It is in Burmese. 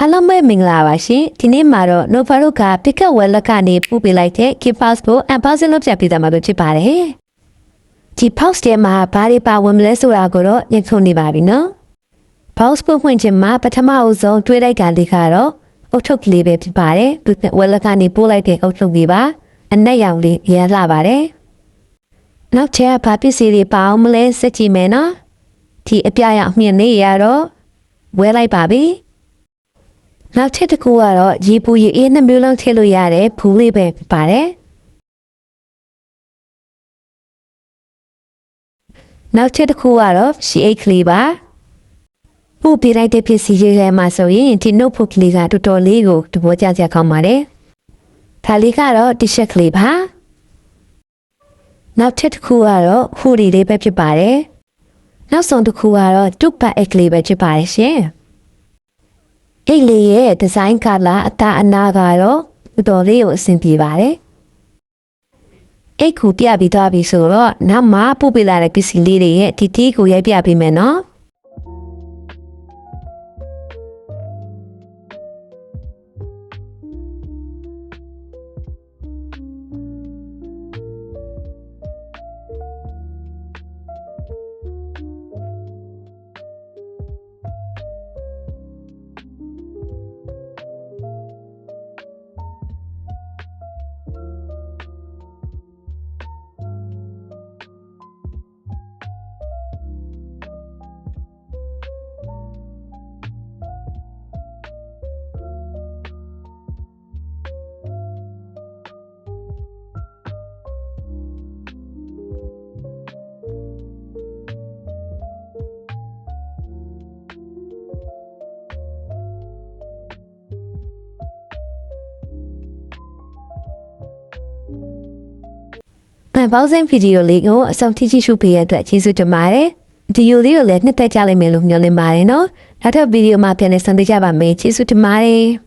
အားလုံးပဲမင်္ဂလာပါရှင်ဒီနေ့မှာတော့ Nova တို့က Pickup Wallet ကနေပို့ပေးလိုက်တဲ့ Key Pass ကို Unboxing လုပ်ပြပေးသွားမှာပဲဖြစ်ပါတယ်ဒီ Post ထဲမှာဘာတွေပါဝင်မလဲဆိုတာကိုတော့ညှိထုံနေပါပြီနော် Box ပွင့်ဖွင့်ခြင်းမှာပထမအဦးဆုံးတွေးလိုက်တာလေးကတော့အုတ်ထုတ်ကလေးပဲဖြစ်ပါတယ်သူ Wallet ကနေပို့လိုက်တဲ့အုတ်ထုတ်လေးပါအနက်ရောင်လေးရမ်းလာပါတယ်နောက်ထပ်ဘာပစ္စည်းတွေပါအောင်မလဲစက်ကြည့်မယ်နော်ဒီအပြရအမြင်လေးရတော့ဝဲလိုက်ပါပြီ နောက်ထပ်တစ်ခုကတော့ရေပူရေအေးနှစ်မျိုးလုံးထည့်လို့ရတယ်ဖူးလေးပဲဖြစ်ပါတယ်နောက်ထပ်တစ်ခုကတော့ CH ကလေးပါပို့ပြလိုက်တဲ့ပစ္စည်းတွေမှာဆိုရင်ဒီ notebook လေးကတော်တော်လေးကိုတဘောကြကြကောင်းပါတယ်ဒါလေးကတော့ t-shirt ကလေးပါနောက်ထပ်တစ်ခုကတော့ hoodie လေးပဲဖြစ်ပါတယ်နောက်ဆုံးတစ်ခုကတော့ tube bag ကလေးပဲဖြစ်ပါတယ်ရှင် အိတ်လေးရဲ့ဒီဇိုင်းကလာအတာအနာကတော့တော်တော်လေးကိုအဆင်ပြေပါတယ်။အိတ်ကိုပြပြီးသွားပြီဆိုတော့နောက်မှပို့ပေးလာတဲ့ပစ္စည်းလေးတွေရဲ့ဒီတီးကိုရိုက်ပြပေးမယ်နော်။။ အဲဘောက်ဆင်ဗီဒီယိုလေးကိုအဆုံးထိကြည့်ရှုပေးရတဲ့အတွက်ကျေးဇူးတင်ပါတယ်။ဒီယိုလေးကိုလည်းနှစ်သက်ကြလိမ့်မယ်လို့မျှော်လင့်ပါတယ်နော်။နောက်ထပ်ဗီဒီယိုမှာပြန်လည်ဆုံတွေ့ကြပါမယ်။ကျေးဇူးတင်ပါတယ်။